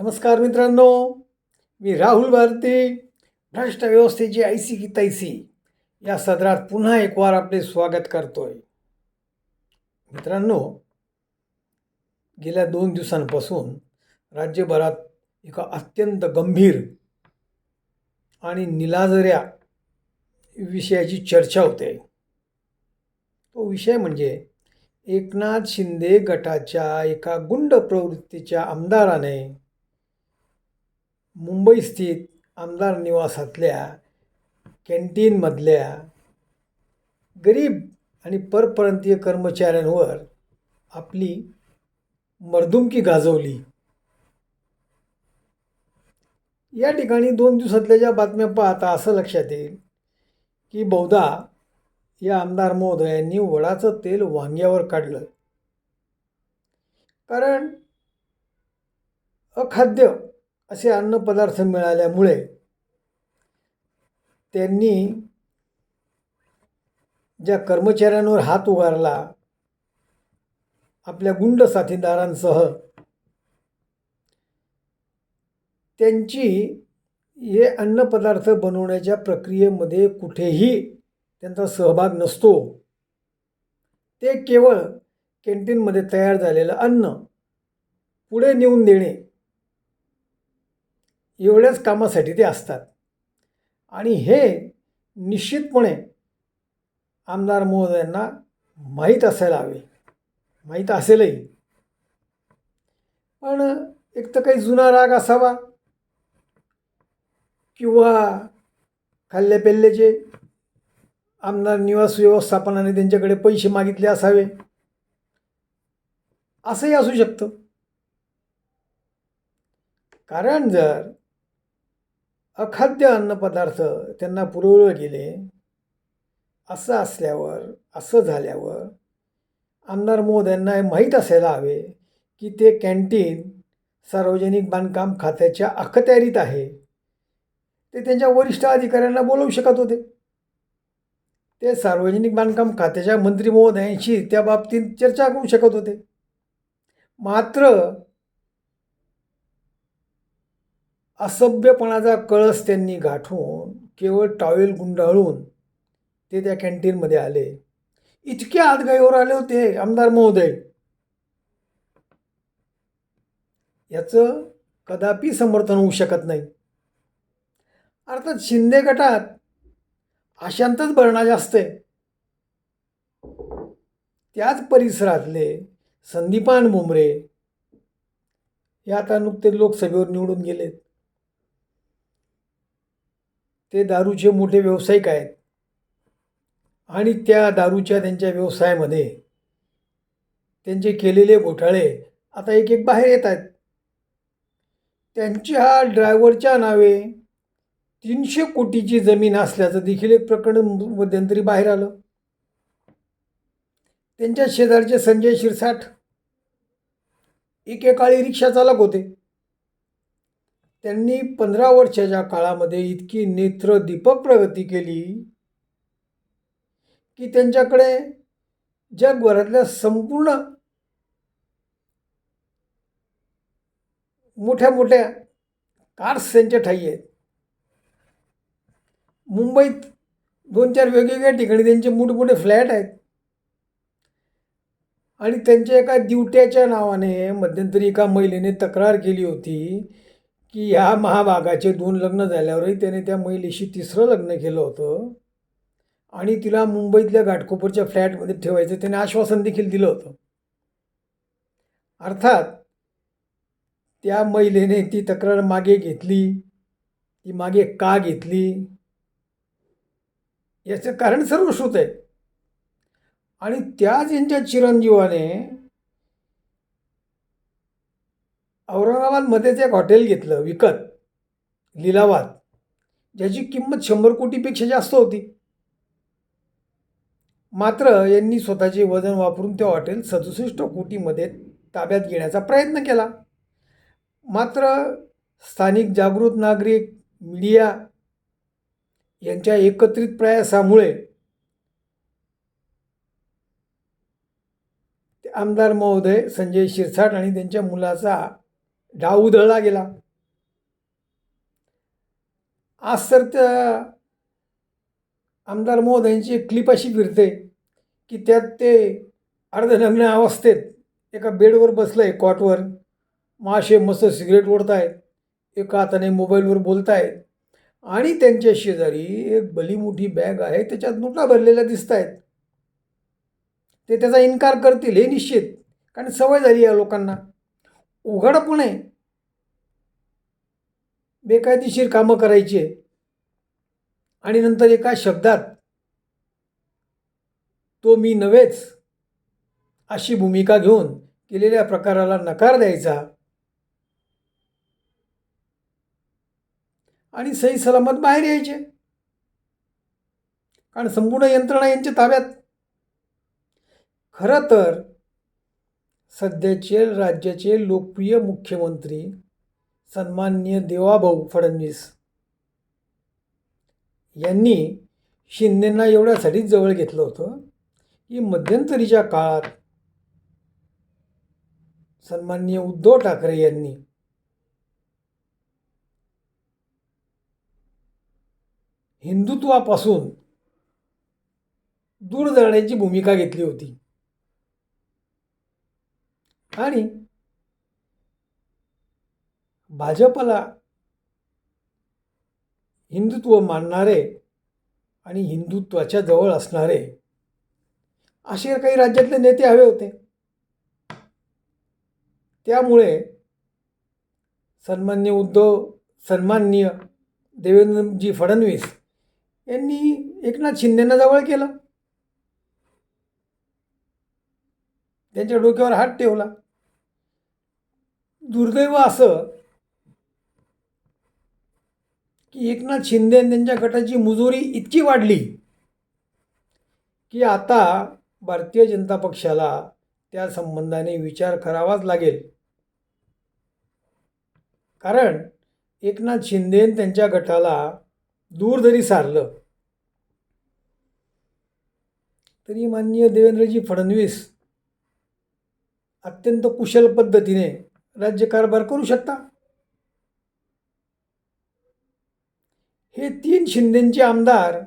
नमस्कार मित्रांनो मी राहुल भारती भ्रष्ट व्यवस्थेची ऐसी की तैसी. या सदरात पुन्हा एक वार आपले स्वागत करतोय. मित्रांनो गेल्या दोन दिवसांपासून राज्यभरात एका अत्यंत गंभीर आणि निलाजऱ्या विषयाची चर्चा होते. तो विषय म्हणजे एकनाथ शिंदे गटाच्या एका गुंड प्रवृत्तीच्या आमदाराने मुंबई स्थित आमदार निवासातल्या कॅन्टीनमधल्या गरीब आणि परप्रांतीय कर्मचाऱ्यांवर आपली मर्दुमकी गाजवली. या ठिकाणी दोन दिवसातल्या ज्या बातम्या पाहता असं लक्षात येईल की बहुधा या आमदार महोदयांनी वडाचं तेल वांग्यावर काढलं. कारण अखाद्य असे अन्नपदार्थ मिळाल्यामुळे त्यांनी ज्या कर्मचाऱ्यांवर हात उगारला आपल्या गुंड साथीदारांसह त्यांची हे अन्नपदार्थ बनवण्याच्या प्रक्रियेमध्ये कुठेही त्यांचा सहभाग नसतो. ते केवळ कॅन्टीनमध्ये तयार झालेलं अन्न पुढे नेऊन देणे एवढ्याच कामासाठी ते असतात. आणि हे निश्चितपणे आमदार महोदयांना माहीत असायला हवे. माहीत असेलही. पण एक तर काही जुना राग असावा किंवा खाल्ल्यापेल्ल्याचे आमदार निवास व्यवस्थापनाने त्यांच्याकडे पैसे मागितले असावे. असंही असू शकतं. कारण जर अखाद्य अन्नपदार्थ त्यांना पुरवलं गेले असं असल्यावर असं झाल्यावर आमदार महोदयांना हे माहीत असायला हवे की ते कॅन्टीन सार्वजनिक बांधकाम खात्याच्या अखत्यारीत आहे. ते त्यांच्या वरिष्ठ अधिकाऱ्यांना बोलवू शकत होते. ते सार्वजनिक बांधकाम खात्याच्या मंत्री महोदयांशी त्या बाबतीत चर्चा करू शकत होते. मात्र असभ्यपणाचा कळस त्यांनी गाठून केवळ टॉवेल गुंडाळून ते त्या कॅन्टीनमध्ये आले. इतके आतगाईवर आले होते आमदार महोदय. याचं कदापि समर्थन होऊ शकत नाही. अर्थात शिंदे गटात अशांतच भरणा जास्त आहे. त्याच परिसरातले संदीपान भुमरे हे आता नुकते लोकसभेवर निवडून गेलेत. ते दारूचे मोठे व्यावसायिक आहेत. आणि त्या दारूच्या त्यांच्या व्यवसायामध्ये त्यांचे केलेले घोटाळे आता एक एक बाहेर येत आहेत. त्यांच्या ड्रायव्हरच्या नावे तीनशे कोटीची जमीन असल्याचं देखील एक प्रकरण मध्यंतरी बाहेर आलं. त्यांच्या शेजारचे संजय शिरसाठ एकेकाळी रिक्षा चालक होते. त्यांनी पंधरा वर्षाच्या काळामध्ये इतकी नेत्रदीपक प्रगती केली की त्यांच्याकडे जगभरातल्या संपूर्ण मोठ्या मोठ्या कार्स त्यांच्या ठाई आहेत. मुंबईत दोन चार वेगवेगळ्या ठिकाणी त्यांचे मोठमोठे फ्लॅट आहेत. आणि त्यांच्या एका दिवट्याच्या नावाने मध्यंतरी एका महिलेने तक्रार केली होती की ह्या महाभागाचे दोन लग्न झाल्यावरही त्याने त्या महिलेशी तिसरं लग्न केलं होतं. आणि तिला मुंबईतल्या घाटकोपरच्या फ्लॅटमध्ये ठेवायचं त्याने आश्वासन देखील दिलं होतं. अर्थात त्या महिलेने ती तक्रार मागे घेतली ती मागे का घेतली? याचं कारण सर्वश्रुत आहे. आणि त्याच यांच्या चिरंजीवाने औरंगाबादमध्येच एक हॉटेल घेतलं विकत लिलावात ज्याची किंमत शंभर कोटीपेक्षा जास्त होती. मात्र यांनी स्वतःचे वजन वापरून ते हॉटेल सदुसष्ट कोटीमध्ये ताब्यात घेण्याचा प्रयत्न केला. मात्र स्थानिक जागृत नागरिक मीडिया यांच्या एकत्रित प्रयासामुळे ते आमदार महोदय संजय शिरसाट आणि त्यांच्या मुलाचा डाव उधळला गेला. आज तर त्या आमदार महोदयांची एक क्लिप अशी फिरते की त्यात ते अर्धनग्न अवस्थेत एका बेडवर बसलं आहे कॉटवर. मासे मस्त सिगरेट ओढत आहेत एका हाताने मोबाईलवर बोलत आहेत आणि त्यांच्या शेजारी एक भली मोठी बॅग आहे त्याच्यात नोटा भरलेल्या दिसत आहेत ते त्याचा इन्कार करतील हे निश्चित कारण सवय झाली या लोकांना. उघडपणे बेकायदेशीर कामं करायची. आणि नंतर एका शब्दात तो मी नव्हेच अशी भूमिका घेऊन केलेल्या प्रकाराला नकार द्यायचा. आणि सही सलामत बाहेर यायचे. कारण संपूर्ण यंत्रणा यांच्या ताब्यात. खरं तर सध्याचे राज्याचे लोकप्रिय मुख्यमंत्री सन्माननीय देवाभाऊ फडणवीस यांनी शिंदेंना एवढ्यासाठीच जवळ घेतलं होतं की मध्यंतरीच्या काळात सन्माननीय उद्धव ठाकरे यांनी हिंदुत्वापासून दूर जाण्याची भूमिका घेतली होती. आणि भाजपला हिंदुत्व मानणारे आणि हिंदुत्वाच्या जवळ असणारे असे काही राज्यातले नेते हवे होते. त्यामुळे सन्मान्य उद्धव सन्मान्य देवेंद्रजी फडणवीस यांनी एकनाथ शिंदेंना जवळ केलं. त्यांच्या डोक्यावर हात ठेवला. दुर्दैव असं की एकनाथ शिंदे त्यांच्या गटाची मुजोरी इतकी वाढली की आता भारतीय जनता पक्षाला त्या संबंधाने विचार करावाच लागेल. कारण एकनाथ शिंदे त्यांच्या गटाला दूर जरी सारलं तरी माननीय देवेंद्रजी फडणवीस अत्यंत कुशल पद्धतीने राज्यकारभार करू शकता? हे तीन शिंदेचे आमदार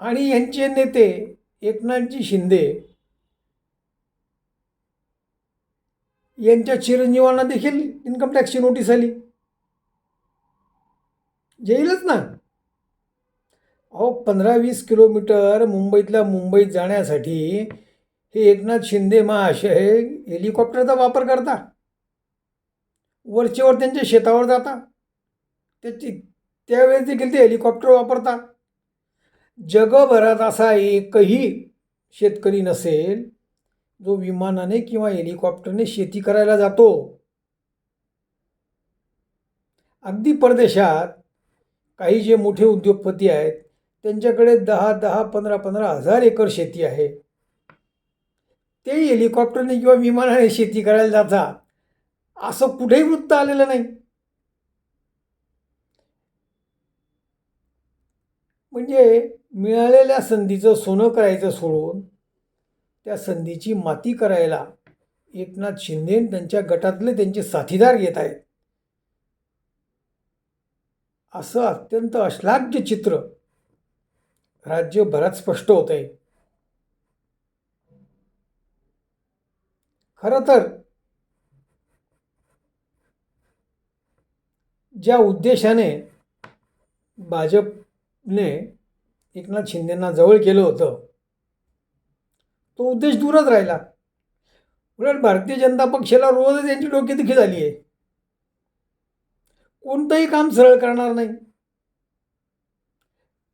आणि यांचे नेते एकनाथजी शिंदे यांच्या चिरंजीवांना देखील इन्कम टॅक्सची नोटीस आली. येईलच ना? अहो पंधरा वीस किलोमीटर मुंबईतल्या मुंबईत जाण्यासाठी हे एकनाथ शिंदे महाशय हेलिकॉप्टरचा वापर करता. वरचेवर त्यांच्या शेतावर जाता. त्याची त्यावेळेस देखील ते हेलिकॉप्टर वापरता. जगभरात असा एकही शेतकरी नसेल जो विमानाने किंवा हेलिकॉप्टरने शेती करायला जातो. अगदी परदेशात काही जे मोठे उद्योगपती आहेत त्यांच्याकडे दहा दहा पंधरा पंधरा हजार एकर शेती आहे. ते हेलिकॉप्टरने किंवा विमानाने शेती करायला जाता असं कुठेही वृत्त आलेलं नाही. म्हणजे मिळालेल्या संधीचं सोनं करायचं सोडून त्या संधीची माती करायला एकनाथ शिंदे त्यांच्या गटातले त्यांचे साथीदार घेत आहेत. असं अत्यंत अश्लाघ्य चित्र राज्यभरात स्पष्ट होत आहे खरं तर ज्या उद्देशाने भाजपने एकनाथ शिंदेंना जवळ केलं होतं तो उद्देश दूरच राहिला. उलट भारतीय जनता पक्षाला रोजच यांची डोकेदुखी झाली आहे कोणतंही काम सरळ करणार नाही.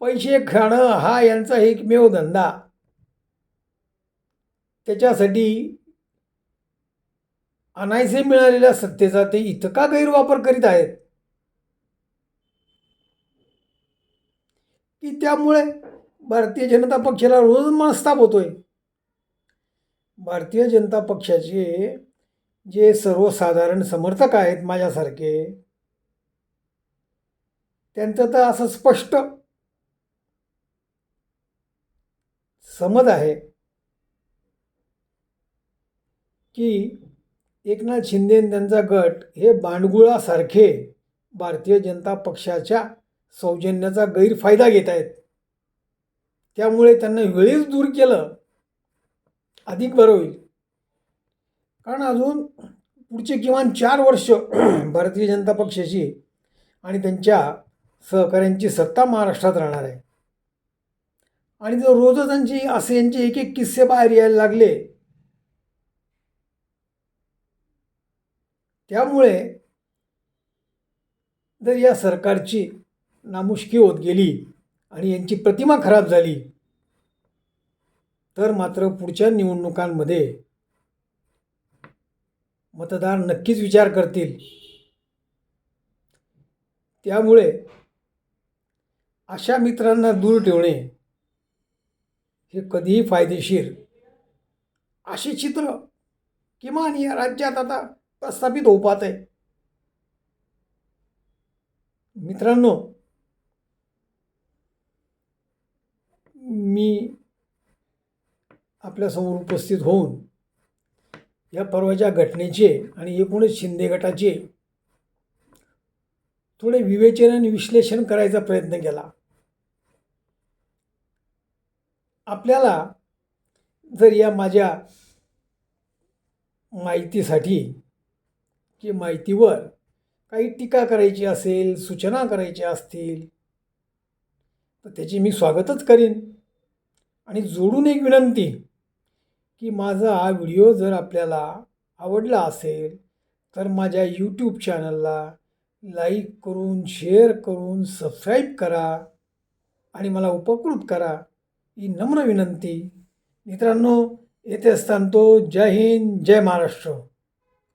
पैसे खाणं हा यांचा एकमेव धंदा. त्याच्यासाठी अनायसे मिळालेल्या सत्तेचा ते इतका गैरवापर करीत आहेत? की त्यामुळे भारतीय जनता पक्षाला रोज मनस्ताप होतोय? भारतीय जनता पक्षाचे जे सर्वसाधारण समर्थक आहेत माझ्यासारखे त्यांचं तर असं स्पष्ट समज आहे की एकनाथ शिंदे त्यांचा गट हे बांडगुळासारखे भारतीय जनता पक्षाच्या सौजन्याचा गैरफायदा घेत आहेत. त्यामुळे त्यांना वेळीच दूर केलं अधिक बरं होईल. कारण अजून पुढचे किमान चार वर्ष भारतीय जनता पक्षाची आणि त्यांच्या सहकाऱ्यांची सत्ता महाराष्ट्रात राहणार आहे. आणि जर रोजच त्यांची असे यांचे एक एक किस्से बाहेर यायला लागले त्यामुळे जर या सरकारची नामुष्की होत गेली आणि यांची प्रतिमा खराब झाली तर मात्र पुढच्या निवडणुकांमध्ये मतदार नक्कीच विचार करतील. त्यामुळे अशा मित्रांना दूर ठेवणे हे कधीही फायदेशीर. असे चित्र किमान या राज्यात आता प्रस्थापित होऊ पाहत आहे मित्रांनो मी आपल्यासमोर उपस्थित होऊन या परवाच्या घटनेचे आणि एकूणच शिंदे गटाचे थोडे विवेचन आणि विश्लेषण करायचा प्रयत्न केला. आपल्याला जर या माझ्या माहितीसाठी की माहितीवर काही टीका करायची असेल सूचना करायच्या असतील तर त्याची मी स्वागतच करीन. आणि जोडून एक विनंती की माझा हा व्हिडिओ जर आपल्याला आवडला असेल तर माझ्या यूट्यूब चॅनलला लाईक करून शेअर करून सबस्क्राईब करा आणि मला उपकृत करा ही नम्र विनंती. मित्रांनो येथे असताना तो जय हिंद जय महाराष्ट्र.